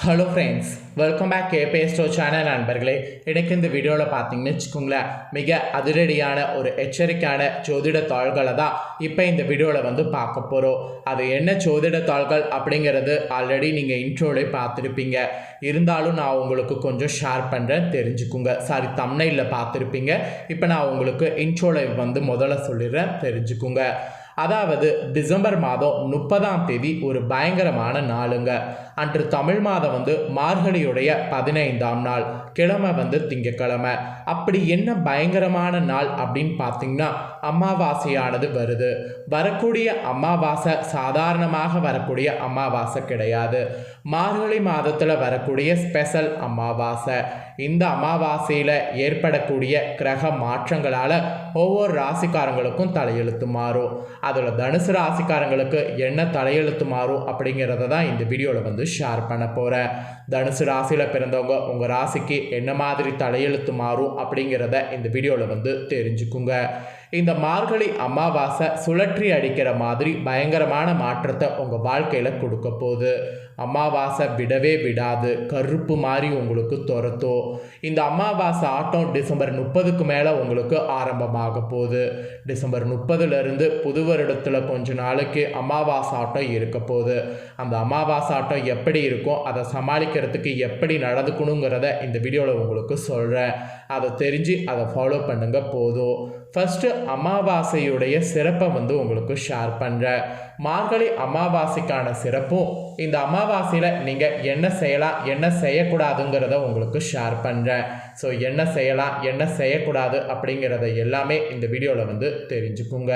Hello friends welcome back கேபே ஸ்டோ channel நண்பர்களே. எனக்கு இந்த வீடியோவில் பார்த்தீங்கன்னு வச்சுக்கோங்களேன் மிக அதிரடியான ஒரு எச்சரிக்கையான ஜோதிட தாள்களை தான் இப்போ இந்த வீடியோவில் வந்து பார்க்க போகிறோம் அது என்ன ஜோதிட தாள்கள் அப்படிங்கிறது ஆல்ரெடி நீங்கள் இன்ட்ரோலே பார்த்துருப்பீங்க. இருந்தாலும் நான் உங்களுக்கு கொஞ்சம் ஷேர் பண்ணுறேன் தெரிஞ்சுக்குங்க. சாரி தம்னையில் பார்த்துருப்பீங்க. இப்போ நான் உங்களுக்கு இன்ட்ரோவில் வந்து முதல்ல சொல்லிடுறேன் தெரிஞ்சுக்குங்க. அதாவது டிசம்பர் மாதம் முப்பதாம் தேதி ஒரு பயங்கரமான நாளுங்க. அன்று தமிழ் மாதம் வந்து மார்கழியுடைய பதினைந்தாம் நாள் கிழமை வந்து திங்கக்கிழமை அப்படி என்ன பயங்கரமான நாள் அப்படின்னு பார்த்தீங்கன்னா அமாவாசையானது வருது. வரக்கூடிய அமாவாசை சாதாரணமாக வரக்கூடிய அமாவாசை கிடையாது. மார்கழி மாதத்தில் வரக்கூடிய ஸ்பெஷல் அமாவாசை. இந்த அமாவாசையில் ஏற்படக்கூடிய கிரக மாற்றங்களால் ஒவ்வொரு ராசிக்காரங்களுக்கும் தலையெழுத்து மாறும் அதில் தனுசு ராசிக்காரங்களுக்கு என்ன தலையெழுத்து மாறும் அப்படிங்கிறத தான் இந்த வீடியோவில் வந்து ஷேர் பண்ண போகிறேன் தனுசு ராசியில் பிறந்தவங்க உங்கள் ராசிக்கு என்ன மாதிரி தலையெழுத்து மாறும் அப்படிங்கிறத இந்த வீடியோவில் வந்து தெரிஞ்சுக்குங்க. இந்த மார்கழி அமாவாசை சுழற்றி அடிக்கிற மாதிரி பயங்கரமான மாற்றத்தை உங்கள் வாழ்க்கையில் கொடுக்க போகுது. அமாவாசை விடவே விடாது. கருப்பு மாதிரி உங்களுக்கு துரத்தும். இந்த அமாவாசை ஆட்டம் டிசம்பர் முப்பதுக்கு மேலே உங்களுக்கு ஆரம்பமாக போகுது. டிசம்பர் முப்பதுலேருந்து புது வருடத்தில் கொஞ்ச நாளைக்கு அமாவாசை ஆட்டம் இருக்க போகுது. அந்த அமாவாசை ஆட்டம் எப்படி இருக்கும் அதை சமாளிக்கிறதுக்கு எப்படி நடந்துக்கணுங்கிறத இந்த வீடியோவில் உங்களுக்கு சொல்கிறேன் அதை தெரிஞ்சு அதை ஃபாலோ பண்ணுங்க போதும். ஃபஸ்ட்டு அமாவாசையுடைய சிறப்பை வந்து உங்களுக்கு ஷேர் பண்ணுறேன் மார்கழி அமாவாசைக்கான சிறப்பும் இந்த அமாவாசையில் நீங்கள் என்ன செய்யலாம் என்ன செய்யக்கூடாதுங்கிறத உங்களுக்கு ஷேர் பண்ணுறேன் ஸோ என்ன செய்யலாம் என்ன செய்யக்கூடாது அப்படிங்கிறத எல்லாமே இந்த வீடியோவில் வந்து தெரிஞ்சுக்குங்க.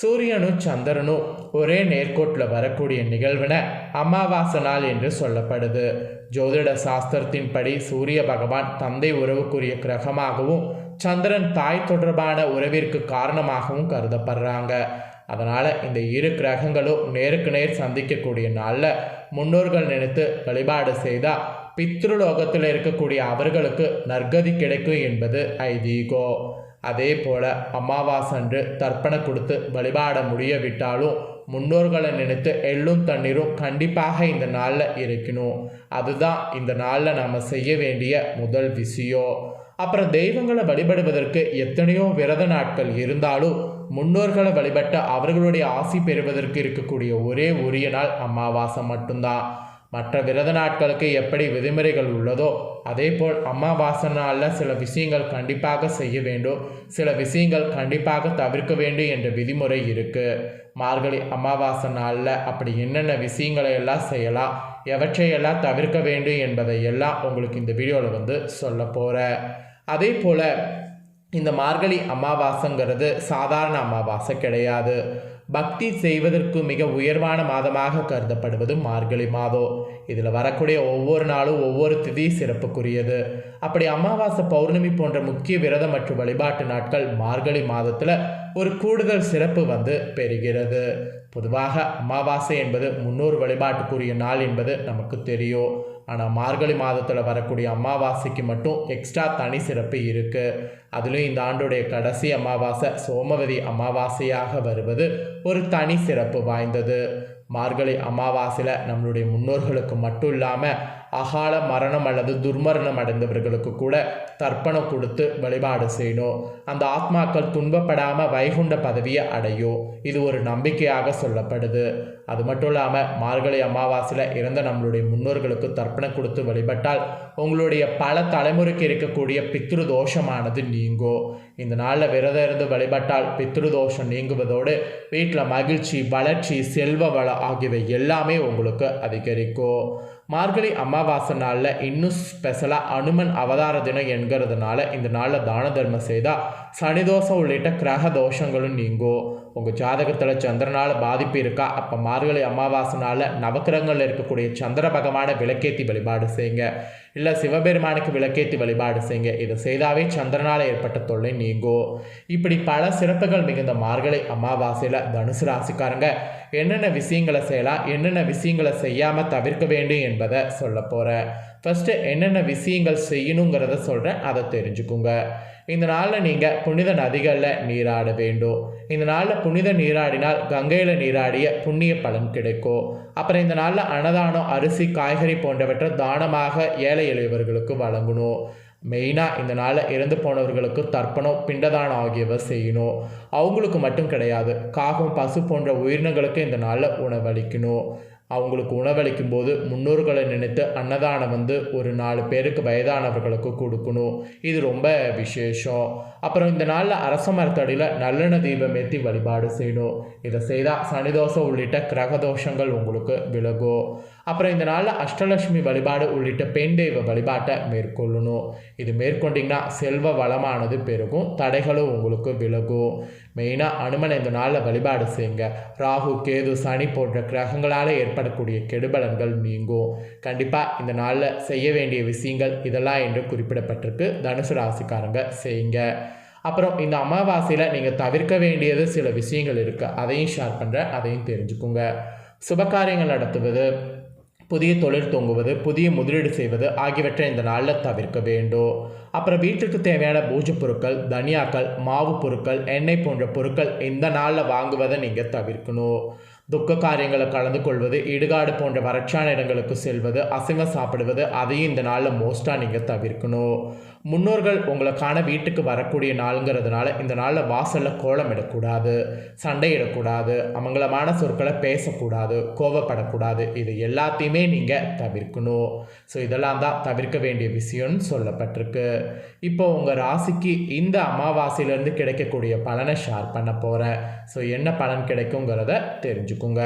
சூரியனும் சந்திரனும் ஒரே நேர்கோட்டில் வரக்கூடிய நிகழ்வின அமாவாசை நாள் என்று சொல்லப்படுது. ஜோதிட சாஸ்திரத்தின்படி சூரிய பகவான் தந்தை உறவுக்குரிய கிரகமாகவும் சந்திரன் தாய் தொடர்பான உறவிற்கு காரணமாகவும் கருதப்படுறாங்க. அதனால் இந்த இரு கிரகங்களும் நேருக்கு நேர் சந்திக்கக்கூடிய நாளில் முன்னோர்கள் நினைத்து வழிபாடு செய்தால் பித்ருலோகத்தில் இருக்கக்கூடிய அவர்களுக்கு நற்கதி கிடைக்கும் என்பது ஐதீகோ. அதே போல் அமாவாசன்று தர்ப்பணம் கொடுத்து வழிபாட முடியவிட்டாலும் முன்னோர்களை நினைத்து எள்ளும் தண்ணீரும் கண்டிப்பாக இந்த நாளில் இருக்கணும். அதுதான் இந்த நாளில் நாம் செய்ய வேண்டிய முதல் விஷயம். அப்புறம் தெய்வங்களை வழிபடுவதற்கு எத்தனையோ விரத நாட்கள் இருந்தாலும் முன்னோர்களை வழிபட்ட அவர்களுடைய ஆசி பெறுவதற்கு இருக்கக்கூடிய ஒரே உரிய நாள் அமாவாசை மட்டும்தான். மற்ற விரத நாட்களுக்கு எப்படி விதிமுறைகள் உள்ளதோ அதே போல் அமாவாசை நாளில் சில விஷயங்கள் கண்டிப்பாக செய்ய வேண்டும். சில விஷயங்கள் கண்டிப்பாக தவிர்க்க வேண்டும் என்ற விதிமுறை இருக்குது மார்கழி அமாவாசை நாளில் அப்படி என்னென்ன விஷயங்களை எல்லாம் செய்யலாம் எவற்றையெல்லாம் தவிர்க்க வேண்டும் என்பதை எல்லாம் உங்களுக்கு இந்த வீடியோவில் வந்து சொல்ல போகிறேன் அதே போல் இந்த மார்கழி அமாவாசைங்கிறது சாதாரண அமாவாசை கிடையாது. பக்தி செய்வதற்கு மிக உயர்வான மாதமாக கருதப்படுவது மார்கழி மாதம். இதில் வரக்கூடிய ஒவ்வொரு நாளும் ஒவ்வொரு திதி சிறப்புக்குரியது. அப்படி அமாவாசை பௌர்ணமி போன்ற முக்கிய விரதம் மற்றும் வழிபாட்டு நாட்கள் மார்கழி மாதத்தில் ஒரு கூடுதல் சிறப்பு வந்து பெறுகிறது. பொதுவாக அமாவாசை என்பது முன்னோர் வழிபாட்டுக்குரிய நாள் என்பது நமக்கு தெரியும். ஆனால் மார்கழி மாதத்தில் வரக்கூடிய அமாவாசைக்கு மட்டும் எக்ஸ்ட்ரா தனி சிறப்பு இருக்குது அதுலேயும் இந்த ஆண்டுடைய கடைசி அமாவாசை சோமவதி அமாவாசையாக வருவது ஒரு தனி சிறப்பு வாய்ந்தது. மார்கழி அமாவாசையில் நம்மளுடைய முன்னோர்களுக்கு மட்டும் இல்லாமல் அகால மரணம் அல்லது துர்மரணம் அடைந்தவர்களுக்கு கூட தர்ப்பணம் கொடுத்து வழிபாடு செய்யணும். அந்த ஆத்மாக்கள் துன்பப்படாமல் வைகுண்ட பதவியை அடையும் இது ஒரு நம்பிக்கையாக சொல்லப்படுது. அது மட்டும் இல்லாமல் மார்கழி அமாவாசையில் இறந்த நம்மளுடைய முன்னோர்களுக்கு தர்ப்பணம் கொடுத்து வழிபட்டால் உங்களுடைய பல தலைமுறைக்கு இருக்கக்கூடிய பித்ரு தோஷமானது நீங்கும் இந்த நாளில் விரதம் இருந்து வழிபட்டால் பித்ரு தோஷம் நீங்குவதோடு வீட்டில் மகிழ்ச்சி வளர்ச்சி செல்வ வளம் ஆகியவை எல்லாமே உங்களுக்கு அதிகரிக்கும் மார்கழி அமாவாசை நாளில் இன்னும் ஸ்பெஷலாக அனுமன் அவதார தினம் என்கிறதுனால இந்த நாளில் தான தர்மம் செய்தால் சனிதோஷம் உள்ளிட்ட கிரக தோஷங்களும் நீங்கும் உங்கள் ஜாதகத்தில் சந்திரனால் பாதிப்பு இருக்கா? அப்போ மார்கழி அமாவாசை நாளில் நவக்கிரகங்களில் இருக்கக்கூடிய சந்திர பகவான விளக்கேற்றி வழிபாடு செய்யுங்க. இல்லை சிவபெருமானுக்கு விளக்கேற்றி வழிபாடு செய்யுங்க. இதை செய்தாவே சந்திரனால் ஏற்பட்ட தொல்லை நீங்கும் இப்படி பல சிறப்புகள் மிகுந்த மார்கழி அமாவாசையில் தனுசு ராசிக்காரங்க என்னென்ன விஷயங்களை செய்யலாம் என்னென்ன விஷயங்களை செய்யாமல் தவிர்க்க வேண்டும் என்பதை சொல்ல போகிறேன் ஃபஸ்ட்டு என்னென்ன விஷயங்கள் செய்யணுங்கிறத சொல்கிறேன் அதை தெரிஞ்சுக்குங்க. இந்த நாளில் நீங்கள் புனித நதிகளில் நீராட வேண்டும். இந்த நாளில் புனித நீராடினால் கங்கையில் நீராடிய புண்ணிய பலன் கிடைக்கும். அப்புறம் இந்த நாளில் அன்னதானம் அரிசி காய்கறி போன்றவற்றை தானமாக ஏழை எளியவர்களுக்கு வழங்கணும். மெயினாக இந்த நாளில் இறந்து போனவர்களுக்கு தர்ப்பணம் பிண்டதானம் ஆகியவை செய்யணும். அவங்களுக்கு மட்டும் கிடையாது காகம் பசு போன்ற உயிரினங்களுக்கு இந்த நாளில் உணவளிக்கணும். அவங்களுக்கு உணவளிக்கும் போது முன்னோர்களை நினைத்து அன்னதானம் வந்து ஒரு நாலு பேருக்கு வயதானவர்களுக்கு கொடுக்கணும். இது ரொம்ப விசேஷம். அப்புறம் இந்த நாளில் அரச மரத்தடியில் நல்லெண்ண தீபம் ஏற்றி வழிபாடு செய்யணும். இதை செய்தால் சனிதோஷம் உள்ளிட்ட கிரக தோஷங்கள் உங்களுக்கு விலகும். அப்புறம் இந்த நாளில் அஷ்டலட்சுமி வழிபாடு உள்ளிட்ட பெண் தெய்வ வழிபாட்டை மேற்கொள்ளணும். இது மேற்கொண்டிங்கன்னா செல்வ வளமானது பெருகும் தடைகளும் உங்களுக்கு விலகும். மெயினாக அனுமன் இந்த நாளில் வழிபாடு செய்யுங்க. ராகு கேது சனி போன்ற கிரகங்களால் ஏற்படக்கூடிய கெடுபலன்கள் நீங்கும். கண்டிப்பாக இந்த நாளில் செய்ய வேண்டிய விஷயங்கள் இதெல்லாம் என்று குறிப்பிடப்பட்டிருக்கு. தனுசு ராசிக்காரங்க செய்யுங்க. அப்புறம் இந்த அமாவாசையில் நீங்கள் தவிர்க்க வேண்டியது சில விஷயங்கள் இருக்குது அதையும் ஷேர் பண்ணுறேன் அதையும் தெரிஞ்சுக்கோங்க. சுபகாரியங்கள் நடத்துவது புதிய தொழில் தொங்குவது புதிய முதலீடு செய்வது ஆகியவற்றை இந்த நாளில் தவிர்க்க வேண்டும். அப்புறம் வீட்டுக்கு தேவையான பூஜை பொருட்கள் தனியாக்கள் மாவு பொருட்கள் எண்ணெய் போன்ற பொருட்கள் இந்த நாளில் வாங்குவதை நீங்கள் தவிர்க்கணும். துக்க காரியங்களை கலந்து கொள்வது இடுகாடு போன்ற வறட்சியான இடங்களுக்கு செல்வது அசைவம் சாப்பிடுவது அதையும் இந்த நாளில் மோஸ்ட்டாக நீங்கள் தவிர்க்கணும். முன்னோர்கள் உங்களை காண வீட்டுக்கு வரக்கூடிய நாளுங்கிறதுனால இந்த நாளில் வாசலில் கோலம் இடக்கூடாது சண்டையிடக்கூடாது அமங்கலமான சொற்களை பேசக்கூடாது கோவப்படக்கூடாது. இது எல்லாத்தையுமே நீங்கள் தவிர்க்கணும். ஸோ இதெல்லாம் தான் தவிர்க்க வேண்டிய விஷயம்னு சொல்லப்பட்டிருக்கு. இப்போ உங்கள் ராசிக்கு இந்த அமாவாசையிலேருந்து கிடைக்கக்கூடிய பலனை ஷேர் பண்ண போகிறேன் ஸோ என்ன பலன் கிடைக்குங்கிறத தெரிஞ்சுக்குங்க.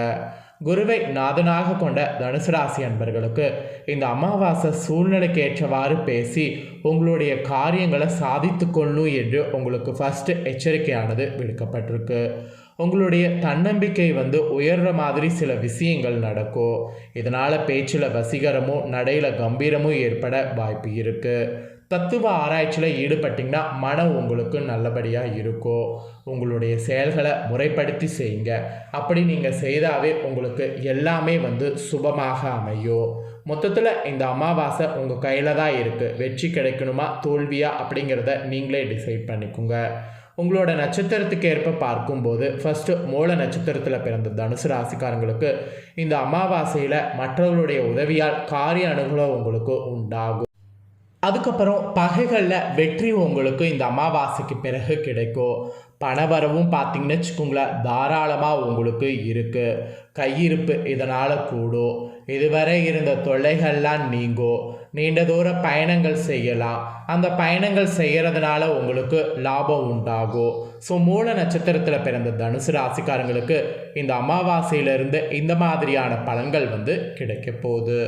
குருவை நாதனாக கொண்ட தனுசு ராசி அன்பர்களுக்கு இந்த அமாவாசை சூழ்நிலைக்கு ஏற்றவாறு பேசி உங்களுடைய காரியங்களை சாதித்து கொள்ளும் என்று உங்களுக்கு ஃபஸ்ட்டு எச்சரிக்கையானது விடுக்கப்பட்டிருக்கு. உங்களுடைய தன்னம்பிக்கை வந்து உயர்ற மாதிரி சில விஷயங்கள் நடக்கும். இதனால் பேச்சில் வசீகரமும் நடையில் கம்பீரமும் ஏற்பட வாய்ப்பு இருக்குது தத்துவ ஆராய்ச்சியில் ஈடுபட்டிங்கன்னா மனம் உங்களுக்கு நல்லபடியாக இருக்கும் உங்களுடைய செயல்களை முறைப்படுத்தி செய்யுங்க. அப்படி நீங்கள் செய்தாவே உங்களுக்கு எல்லாமே வந்து சுபமாக அமையும் மொத்தத்தில் இந்த அமாவாசை உங்கள் கையில் தான் இருக்குது வெற்றி கிடைக்கணுமா தோல்வியா அப்படிங்கிறத நீங்களே டிசைட் பண்ணிக்கோங்க. உங்களோட நட்சத்திரத்துக்கு ஏற்ப பார்க்கும்போது ஃபஸ்ட்டு மூல நட்சத்திரத்தில் பிறந்த தனுசு ராசிக்காரங்களுக்கு இந்த அமாவாசையில் மற்றவர்களுடைய உதவியால் காரிய அனுகூலம் உங்களுக்கு உண்டாகும். அதுக்கப்புறம் பகைகளில் வெற்றி உங்களுக்கு இந்த அமாவாசைக்கு பிறகு கிடைக்கும். பணவரவும் பார்த்தீங்கன்னு வச்சுக்கோங்களேன் தாராளமாக உங்களுக்கு இருக்குது கையிருப்பு இதனால் கூடும். இதுவரை இருந்த தொல்லைகள்லாம் நீங்கும். நீண்ட தூர பயணங்கள் செய்யலாம். அந்த பயணங்கள் செய்கிறதுனால உங்களுக்கு லாபம் உண்டாகும். ஸோ மூல நட்சத்திரத்தில் பிறந்த தனுசு ராசிக்காரங்களுக்கு இந்த அமாவாசையிலிருந்து இந்த மாதிரியான பலன்கள் வந்து கிடைக்க போகுது.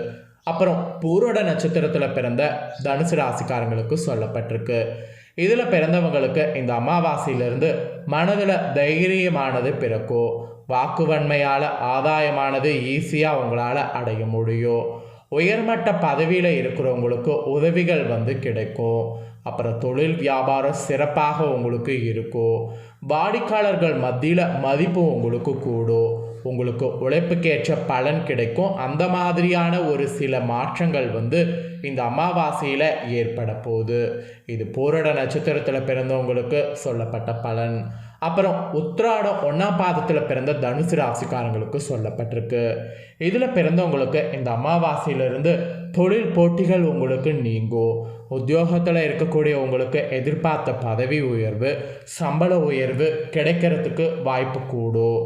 அப்புறம் பூரோட நட்சத்திரத்தில் பிறந்த தனுசு ராசிக்காரங்களுக்கு சொல்லப்பட்டிருக்கு. இதில் பிறந்தவங்களுக்கு இந்த அமாவாசையிலிருந்து மனதில் தைரியமானது பிறக்கும். வாக்குவன்மையால் ஆதாயமானது ஈஸியாக உங்களால் அடைய முடியும். உயர்மட்ட பதவியில் இருக்கிறவங்களுக்கு உதவிகள் வந்து கிடைக்கும். அப்புறம் தொழில் வியாபாரம் சிறப்பாக உங்களுக்கு இருக்கும். வாடிக்கையாளர்கள் மத்தியில் மதிப்பு உங்களுக்கு கூடும். உங்களுக்கு உழைப்புக்கேற்ற பலன் கிடைக்கும். அந்த மாதிரியான ஒரு சில மாற்றங்கள் வந்து இந்த அமாவாசையில் ஏற்பட போகுது. இது பூரட நட்சத்திரத்தில் பிறந்தவங்களுக்கு சொல்லப்பட்ட பலன். அப்புறம் உத்ராடம் ஒன்றாம் பாதத்தில் பிறந்த தனுசு ராசிக்காரங்களுக்கு சொல்லப்பட்டிருக்கு. இதில் பிறந்தவங்களுக்கு இந்த அமாவாசையிலிருந்து தொழில் போட்டிகள் உங்களுக்கு நீங்கும். உத்தியோகத்தில் இருக்கக்கூடிய உங்களுக்கு எதிர்பார்த்த பதவி உயர்வு சம்பள உயர்வு கிடைக்கிறதுக்கு வாய்ப்பு கூடும்.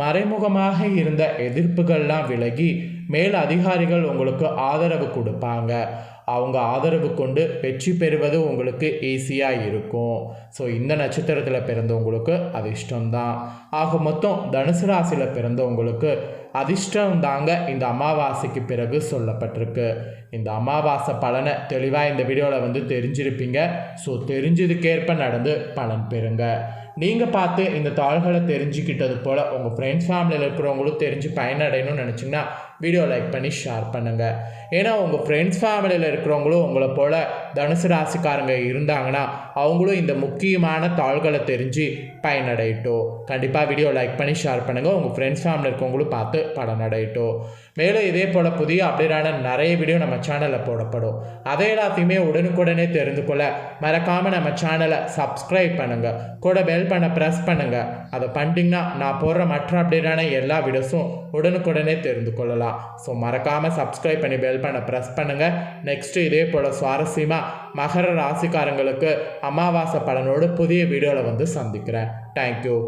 மறைமுகமாக இருந்த எதிர்ப்புகள்லாம் விலகி மேல் அதிகாரிகள் உங்களுக்கு ஆதரவு கொடுப்பாங்க. அவங்க ஆதரவு கொண்டு வெற்றி பெறுவது உங்களுக்கு ஈஸியாக இருக்கும். ஸோ இந்த நட்சத்திரத்தில் பிறந்தவங்களுக்கு அது இஷ்டம்தான். ஆக மொத்தம் தனுசு ராசியில் பிறந்தவங்களுக்கு அதிர்ஷ்டம் தாங்க இந்த அமாவாசைக்கு பிறகு சொல்லப்பட்டிருக்கு. இந்த அமாவாசை பலனை தெளிவாக இந்த வீடியோவில் வந்து தெரிஞ்சிருப்பீங்க. ஸோ தெரிஞ்சதுக்கேற்ப நடந்து பலன் பெறுங்க. நீங்கள் பார்த்து இந்த தாள்களை தெரிஞ்சுக்கிட்டது போல் உங்கள் ஃப்ரெண்ட்ஸ் ஃபேமிலியில் இருக்கிறவங்களும் தெரிஞ்சு பயனடையணும்னு நினச்சிங்கன்னா வீடியோ லைக் பண்ணி ஷேர் பண்ணுங்கள் ஏன்னா உங்கள் ஃப்ரெண்ட்ஸ் ஃபேமிலியில் இருக்கிறவங்களும் உங்களை போல் தனுசு ராசிக்காரங்க இருந்தாங்கன்னா அவங்களும் இந்த முக்கியமான தாள்களை தெரிஞ்சு பயனடையட்டும். கண்டிப்பாக வீடியோ லைக் பண்ணி ஷேர் பண்ணுங்கள் உங்கள் ஃப்ரெண்ட்ஸ் ஃபேமிலி இருக்கவங்களும் பார்த்து பலனடையட்டும் மேலும் இதே போல் புதிய அப்டேட்டான நிறைய வீடியோ நம்ம சேனலில் போடப்படும். அதை எல்லாத்தையுமே உடனுக்குடனே தெரிந்து கொள்ள மறக்காமல் நம்ம சேனலை சப்ஸ்கிரைப் பண்ணுங்கள் கூட பெல் பண்ண ப்ரெஸ் பண்ணுங்கள் அதை பண்ணிட்டீங்கன்னா நான் போடுற மற்ற அப்டேட்டான எல்லா வீடியோஸும் உடனுக்குடனே தெரிந்து கொள்ளலாம். ஸோ மறக்காமல் சப்ஸ்கிரைப் பண்ணி பெல் பண்ண ப்ரெஸ் பண்ணுங்கள் நெக்ஸ்ட்டு இதே போல் சுவாரஸ்யமாக மகர ராசிக்காரங்களுக்கு அமாவாசை பலனோடு புதிய வீடியோவில் வந்து சந்திக்கிறேன். தேங்க்யூ